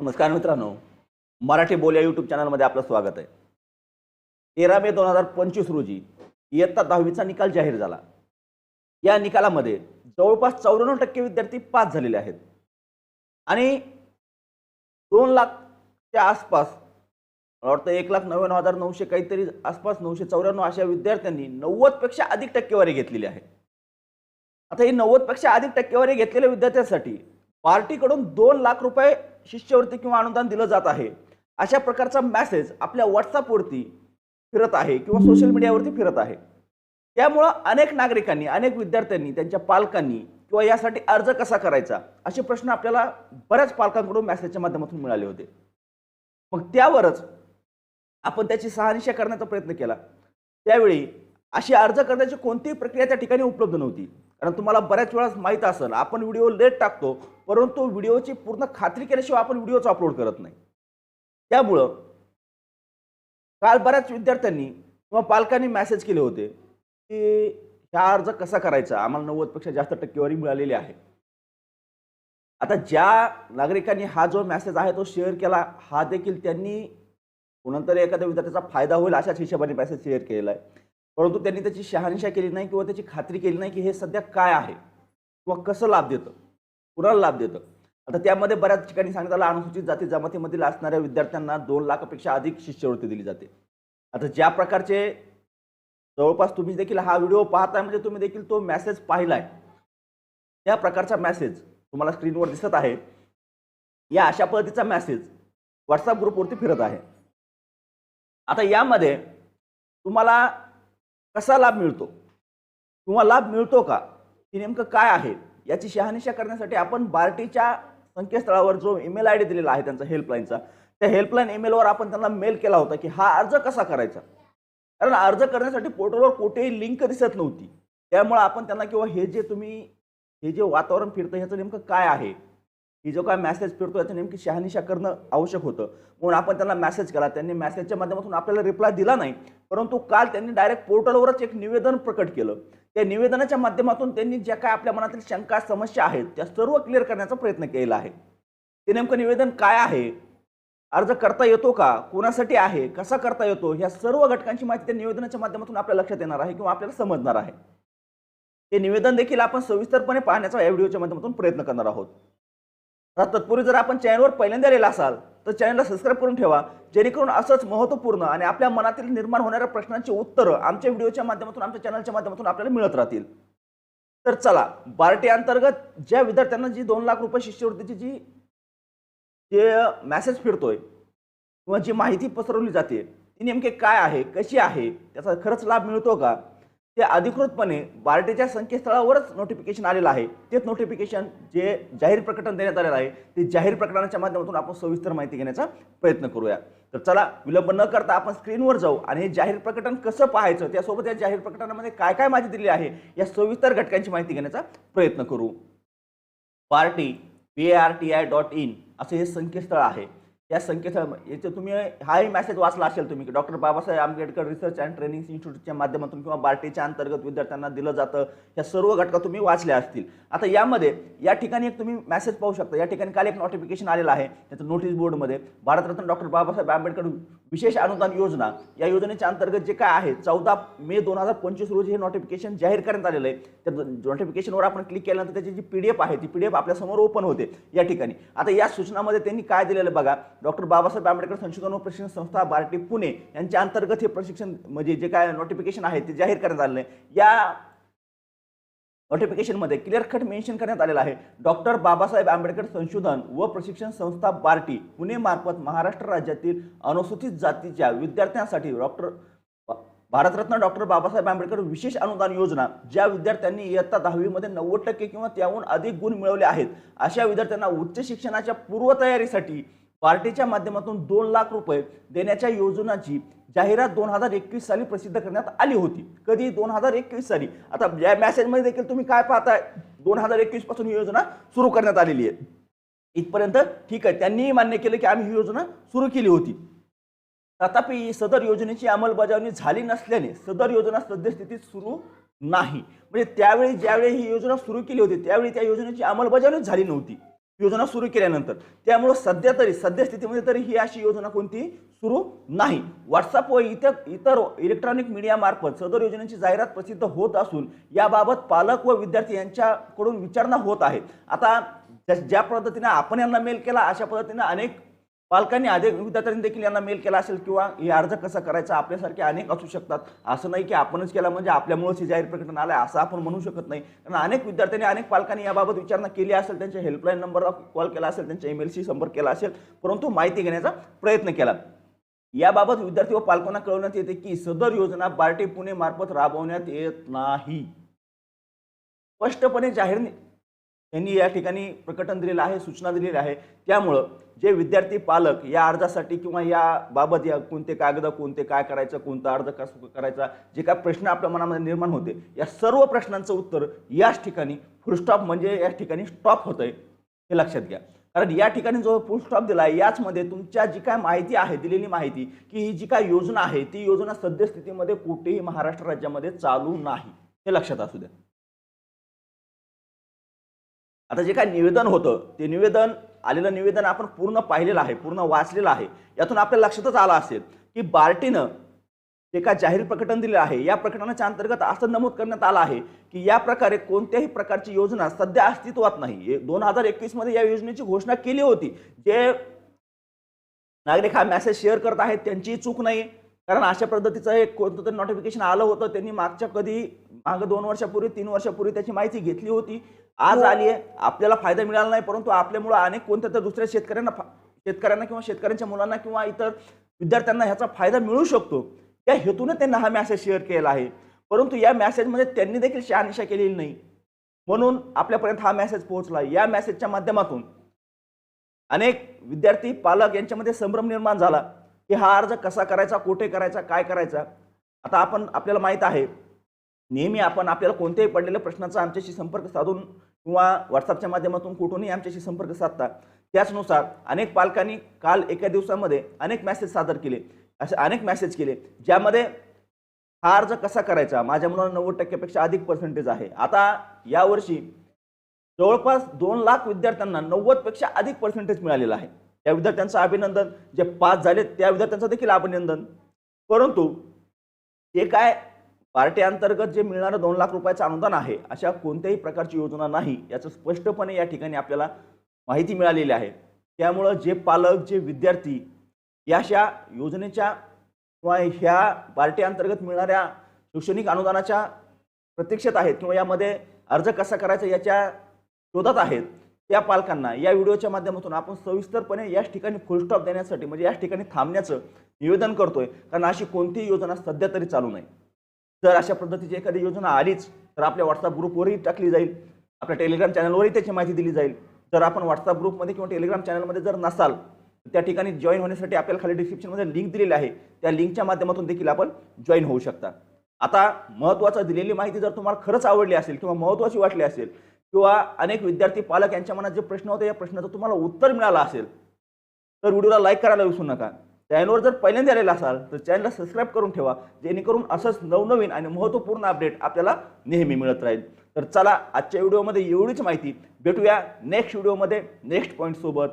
नमस्कार मित्रांनो. मराठी बोल या यूट्यूब चॅनलमध्ये आपलं स्वागत आहे. तेरा मे दोन हजार पंचवीस रोजी इयत्ता दहावीचा निकाल जाहीर झाला. या निकालामध्ये जवळपास चौऱ्याण्णव टक्के विद्यार्थी पास झालेले आहेत. आणि दोन लाखच्या आसपास मला वाटतं एक लाख नव्याण्णव हजार नऊशे काहीतरी आसपास नऊशे चौऱ्याण्णव अशा विद्यार्थ्यांनी नव्वदपेक्षा अधिक टक्केवारी घेतलेली आहे. आता ही नव्वदपेक्षा अधिक टक्केवारी घेतलेल्या विद्यार्थ्यांसाठी पार्टीकडून दोन लाख रुपये शिष्यवृत्ती किंवा अनुदान दिलं जात आहे. अशा प्रकारचा मेसेज आपल्या व्हॉट्सअपवरती फिरत आहे किंवा सोशल मीडियावरती फिरत आहे. त्यामुळं अनेक नागरिकांनी अनेक विद्यार्थ्यांनी त्यांच्या पालकांनी किंवा यासाठी अर्ज कसा करायचा असे प्रश्न आपल्याला बऱ्याच पालकांकडून मेसेजच्या माध्यमातून मिळाले होते. मग त्यावरच आपण त्याची सहानिशा करण्याचा प्रयत्न केला. त्यावेळी अशी अर्ज करण्याची कोणतीही प्रक्रिया त्या ठिकाणी उपलब्ध नव्हती. कारण तुम्हाला बऱ्याच वेळा माहीत असेल आपण व्हिडिओ लेट टाकतो परंतु व्हिडिओची पूर्ण खात्री केल्याशिवाय आपण व्हिडिओच अपलोड करत नाही. त्यामुळं काल बऱ्याच विद्यार्थ्यांनी किंवा पालकांनी मेसेज केले होते की हा अर्ज कसा करायचा? आम्हाला नव्वदपेक्षा जास्त टक्केवारी मिळालेली आहे. आता ज्या नागरिकांनी हा जो मेसेज आहे तो शेअर केला हा देखील त्यांनी कोणतरी एखाद्या विद्यार्थ्याचा फायदा होईल अशाच हिशोबाने मेसेज शेअर केलेला आहे. परंतु त्यांनी त्याची शहानिशा केली नाही किंवा त्याची खात्री केली नाही की हे सध्या काय आहे किंवा कसं लाभ देतं कुणाला लाभ देतं. आता त्यामध्ये बऱ्याच ठिकाणी सांगण्यात आलं अनुसूचित जाती जमातीमधील असणाऱ्या विद्यार्थ्यांना दोन लाखापेक्षा अधिक शिष्यवृत्ती दिली जाते. आता ज्या प्रकारचे जवळपास तुम्ही देखील हा व्हिडिओ पाहताय म्हणजे तुम्ही देखील तो मेसेज पाहिलाय. या प्रकारचा मॅसेज तुम्हाला स्क्रीनवर दिसत आहे. या अशा पद्धतीचा मॅसेज व्हॉट्सअप ग्रुपवरती फिरत आहे. आता यामध्ये तुम्हाला कसा लाभ मिळतो? किंवा लाभ मिळतो का? की नेमकं काय आहे? याची शहानिशा करण्यासाठी आपण बार्टीच्या संकेतस्थळावर जो ईमेल आय डी दिलेला आहे त्यांचा हेल्पलाईनचा त्या हेल्पलाईन ईमेलवर आपण त्यांना मेल केला होता की हा अर्ज कसा करायचा? कारण अर्ज करण्यासाठी पोर्टलवर कुठेही लिंक दिसत नव्हती. त्यामुळे आपण त्यांना किंवा हे जे तुम्ही हे जे वातावरण फिरतं ह्याचं नेमकं काय आहे? ही जो काय मेसेज फिरतो याचं नेमकी शहानिशा करणं आवश्यक होतं. म्हणून आपण त्यांना मेसेज केला. त्यांनी मेसेजच्या माध्यमातून आपल्याला रिप्लाय दिला नाही. परंतु काल त्यांनी डायरेक्ट पोर्टलवरच एक निवेदन प्रकट केलं. त्या निवेदनाच्या माध्यमातून त्यांनी ज्या काय आपल्या मनातील शंका समस्या आहेत त्या सर्व क्लिअर करण्याचा प्रयत्न केला आहे. ते नेमकं निवेदन काय आहे? अर्ज करता येतो का? कोणासाठी आहे? कसा करता येतो? ह्या सर्व घटकांची माहिती त्या निवेदनाच्या माध्यमातून आपल्या लक्षात येणार आहे किंवा आपल्याला समजणार आहे. हे निवेदन देखील आपण सविस्तरपणे पाहण्याचा या व्हिडिओच्या माध्यमातून प्रयत्न करणार आहोत. आता तत्पूर्वी जर आपण चॅनलवर पहिल्यांदा आलेला असाल तर चॅनलला सबस्क्राईब करून ठेवा जेणेकरून असंच महत्त्वपूर्ण आणि आपल्या मनातील निर्माण होणाऱ्या प्रश्नांची उत्तरं आमच्या व्हिडिओच्या माध्यमातून आमच्या चॅनलच्या माध्यमातून आपल्याला मिळत राहतील. तर चला बार्टी अंतर्गत ज्या विद्यार्थ्यांना जी दोन लाख रुपये शिष्यवृत्तीची जी जे मॅसेज फिरतोय किंवा जी माहिती पसरवली जाते ती नेमके काय आहे कशी आहे त्याचा खरंच लाभ मिळतो का? ते अधिकृतपणे बार्टेच्या संकेतस्थळावरच नोटिफिकेशन आलेलं आहे. तेच नोटिफिकेशन जे जाहीर प्रकटन देण्यात आलेलं आहे ते जाहीर प्रकटनाच्या माध्यमातून आपण सविस्तर माहिती घेण्याचा प्रयत्न करूया. तर चला विलंब न करता आपण स्क्रीनवर जाऊ आणि हे जाहीर प्रकटन कसं पाहायचं त्यासोबत या जाहीर प्रकटनामध्ये काय काय माहिती दिली आहे या सविस्तर घटकांची माहिती घेण्याचा प्रयत्न करू. Party P R T I dot in असं हे संकेतस्थळ आहे. या संकेतस्थळ याचं तुम्ही हाही मॅसेज वाचला असेल तुम्ही की doctor Babasaheb Ambedkar research and training इन्स्टिट्यूटच्या माध्यमातून किंवा बार्टीच्या अंतर्गत विद्यार्थ्यांना दिलं जातं या सर्व घटका तुम्ही वाचल्या असतील. आता यामध्ये या ठिकाणी एक तुम्ही मेसेज पाहू शकता. या ठिकाणी काल एक नोटिफिकेशन आलेलं आहे त्याचं नोटीस बोर्डमध्ये भारतरत्न डॉक्टर बाबासाहेब आंबेडकर विशेष अनुदान योजना या योजनेच्या अंतर्गत जे काय आहे चौदा मे दोन हजार पंचवीस रोजी हे नोटिफिकेशन जाहीर करण्यात आलेलं आहे. त्या नोटिफिकेशनवर आपण क्लिक केल्यानंतर त्याची जी पी डी एफ आहे ती पी डी एफ आपल्यासमोर ओपन होते या ठिकाणी. आता या सूचनामध्ये त्यांनी काय दिलेलं बघा डॉक्टर बाबासाहेब आंबेडकर संशोधन व प्रशिक्षण संस्था बार्टी पुणे यांच्या अंतर्गत हे प्रशिक्षण म्हणजे जे काय नोटिफिकेशन आहे ते जाहीर करण्यात आलेलं आहे. या नोटिफिकेशनमध्ये क्लिअर कट मेन्शन करण्यात आलेलं आहे. डॉक्टर बाबासाहेब आंबेडकर संशोधन व प्रशिक्षण संस्था बार्टी पुणे मार्फत महाराष्ट्र राज्यातील अनुसूचित जातीच्या विद्यार्थ्यांसाठी डॉक्टर भारतरत्न डॉक्टर बाबासाहेब आंबेडकर विशेष अनुदान योजना ज्या विद्यार्थ्यांनी इयत्ता दहावीमध्ये नव्वद टक्के किंवा त्याहून अधिक गुण मिळवले आहेत. अशा विद्यार्थ्यांना उच्च शिक्षणाच्या पूर्वतयारीसाठी पार्टीच्या माध्यमातून दोन लाख रुपये देण्याच्या योजनाची जाहिरात दोन हजार एकवीस साली प्रसिद्ध करण्यात आली होती. कधी? दोन हजार एकवीस साली. आता या मेसेजमध्ये देखील तुम्ही काय पाहताय? दोन हजार एकवीसपासून ही योजना सुरू करण्यात आलेली आहे. इथपर्यंत ठीक आहे. त्यांनीही मान्य केलं की आम्ही ही योजना सुरू केली होती. तथापि सदर योजनेची अंमलबजावणी झाली नसल्याने सदर योजना सद्यस्थितीत सुरू नाही. म्हणजे त्यावेळी ज्यावेळी ही योजना सुरू केली होती त्यावेळी त्या योजनेची अंमलबजावणी झाली नव्हती. योजना सुरू केल्यानंतर. त्यामुळं सध्या तरी सद्यस्थितीमध्ये तरी ही अशी योजना कोणती सुरू नाही. व्हॉट्सअप व इतर इतर इलेक्ट्रॉनिक मीडियामार्फत सदर योजनेची जाहिरात प्रसिद्ध होत असून याबाबत पालक व विद्यार्थी यांच्याकडून विचारणा होत आहे. आता ज्या- ज्या पद्धतीने आपण यांना मेल केला अशा पद्धतीने अनेक पालकांनी अधिक विद्यार्थ्यांनी देखील यांना मेल केला असेल किंवा हे अर्ज कसा करायचा आपल्यासारखे अनेक असू शकतात. असं नाही की आपणच केला म्हणजे आपल्यामुळेच हे जाहीर प्रकटन आलं असं आपण म्हणू शकत नाही. कारण अनेक विद्यार्थ्यांनी अनेक पालकांनी याबाबत विचारणा केली असेल त्यांच्या हेल्पलाईन नंबरला कॉल केला असेल त्यांच्या ईमेलशी संपर्क केला असेल परंतु माहिती घेण्याचा प्रयत्न केला. याबाबत विद्यार्थी व पालकांना कळवण्यात येते की सदर योजना बार्टी पुणे मार्फत राबवण्यात येत नाही. स्पष्टपणे जाहीर यांनी या ठिकाणी प्रकटन दिलेलं आहे सूचना दिलेली आहे. त्यामुळं जे विद्यार्थी पालक या अर्जासाठी किंवा या बाबत या कोणते कागद कोणते काय करायचं कोणता अर्ज कसं करायचा जे काय प्रश्न आपल्या मनामध्ये निर्माण होते या सर्व प्रश्नांचं उत्तर याच ठिकाणी फुलस्टॉप म्हणजे या ठिकाणी स्टॉप होत आहे हे लक्षात घ्या. कारण या ठिकाणी जो फुल स्टॉप दिला आहे याचमध्ये तुमच्या जी काय माहिती आहे दिलेली माहिती की ही जी काय योजना आहे ती योजना सद्यस्थितीमध्ये कुठेही महाराष्ट्र राज्यामध्ये चालू नाही. हे लक्षात असू द्या. आता जे काय निवेदन होतं ते निवेदन आलेलं निवेदन आपण पूर्ण पाहिलेलं आहे पूर्ण वाचलेलं आहे. यातून आपल्या लक्षातच आलं असेल की बार्टीनं जे काय जाहीर प्रकटन दिलेलं आहे या प्रकटनाच्या अंतर्गत असं नमूद करण्यात आलं आहे की या प्रकारे कोणत्याही प्रकारची योजना सध्या अस्तित्वात नाही. दोन हजार एकवीसमध्ये या योजनेची घोषणा केली होती. जे नागरिक हा मेसेज शेअर करत आहेत त्यांचीही चूक नाही. कारण अशा पद्धतीचं एक कोणतं तरी नोटिफिकेशन आलं होतं त्यांनी मागच्या कधी मागं दोन वर्षापूर्वी तीन वर्षापूर्वी त्याची माहिती घेतली होती. आज आली आहे आपल्याला फायदा मिळाला नाही परंतु आपल्यामुळं अनेक कोणत्या तर दुसऱ्या शेतकऱ्यांना शेतकऱ्यांना किंवा शेतकऱ्यांच्या मुलांना किंवा इतर विद्यार्थ्यांना ह्याचा फायदा मिळू शकतो. या हेतूने त्यांना हा मेसेज शेअर केला आहे. परंतु या मेसेजमध्ये त्यांनी देखील शहानिशा केलेली नाही. म्हणून आपल्यापर्यंत हा मेसेज पोहोचला या मेसेजच्या माध्यमातून अनेक विद्यार्थी पालक यांच्यामध्ये संभ्रम निर्माण झाला. की हा अर्ज कसा करायचा कुठे करायचा काय करायचा? आता आपण आपल्याला माहीत आहे नेहमी आपण आपल्याला कोणत्याही पडलेल्या प्रश्नाचा आमच्याशी संपर्क साधून किंवा व्हॉट्सअपच्या माध्यमातून कुठूनही आमच्याशी संपर्क साधता त्याचनुसार अनेक पालकांनी काल एका दिवसामध्ये अनेक मॅसेज सादर केले. असे अनेक मॅसेज केले ज्यामध्ये हा अर्ज कसा करायचा? माझ्या मुलाला नव्वद टक्क्यापेक्षा अधिक पर्सेंटेज आहे. आता यावर्षी जवळपास दोन लाख विद्यार्थ्यांना नव्वदपेक्षा अधिक पर्सेंटेज मिळालेला आहे. त्या विद्यार्थ्यांचं अभिनंदन जे पास झाले त्या विद्यार्थ्यांचं देखील अभिनंदन. परंतु हे काय पार्टी अंतर्गत जे मिळणारं दोन लाख रुपयाचं अनुदान आहे अशा कोणत्याही प्रकारची योजना नाही याचं स्पष्टपणे या ठिकाणी आपल्याला माहिती मिळालेली आहे. त्यामुळं जे पालक जे विद्यार्थी याशा योजनेच्या किंवा ह्या पार्टी अंतर्गत मिळणाऱ्या शैक्षणिक अनुदानाच्या प्रतीक्षेत आहेत किंवा यामध्ये अर्ज कसा करायचा याच्या शोधात आहेत त्या पालकांना या व्हिडिओच्या माध्यमातून आपण सविस्तरपणे याच ठिकाणी फुलस्टॉप देण्यासाठी म्हणजे याच ठिकाणी थांबण्याचं निवेदन करतोय. कारण अशी कोणतीही योजना सध्या तरी चालू नाही. जर अशा पद्धतीची एखादी योजना आलीच तर आपल्या व्हॉट्सअप ग्रुपवरही टाकली जाईल. आपल्या टेलिग्राम चॅनलवरही त्याची माहिती दिली जाईल. जर आपण व्हॉट्सअप ग्रुपमध्ये किंवा टेलिग्राम चॅनलमध्ये जर नसाल तर त्या ठिकाणी जॉईन होण्यासाठी आपल्याला खाली डिस्क्रिप्शनमध्ये लिंक दिलेली आहे. त्या लिंकच्या माध्यमातून देखील आपण जॉईन होऊ शकता. आता महत्त्वाचं दिलेली माहिती जर तुम्हाला खरंच आवडली असेल किंवा महत्त्वाची वाटली असेल किंवा अनेक विद्यार्थी पालक यांच्या मनात जे प्रश्न होते या प्रश्नाचं तुम्हाला उत्तर मिळालं असेल तर व्हिडिओला लाईक करायला विसरू नका. चॅनलवर जर पहिल्यांदा आलेला असाल तर चॅनलला सबस्क्राईब करून ठेवा जेणेकरून असंच नवनवीन आणि महत्त्वपूर्ण अपडेट आपल्याला नेहमी मिळत राहील. तर चला आजच्या व्हिडिओमध्ये एवढीच माहिती. भेटूया नेक्स्ट व्हिडिओमध्ये नेक्स्ट पॉईंटसोबत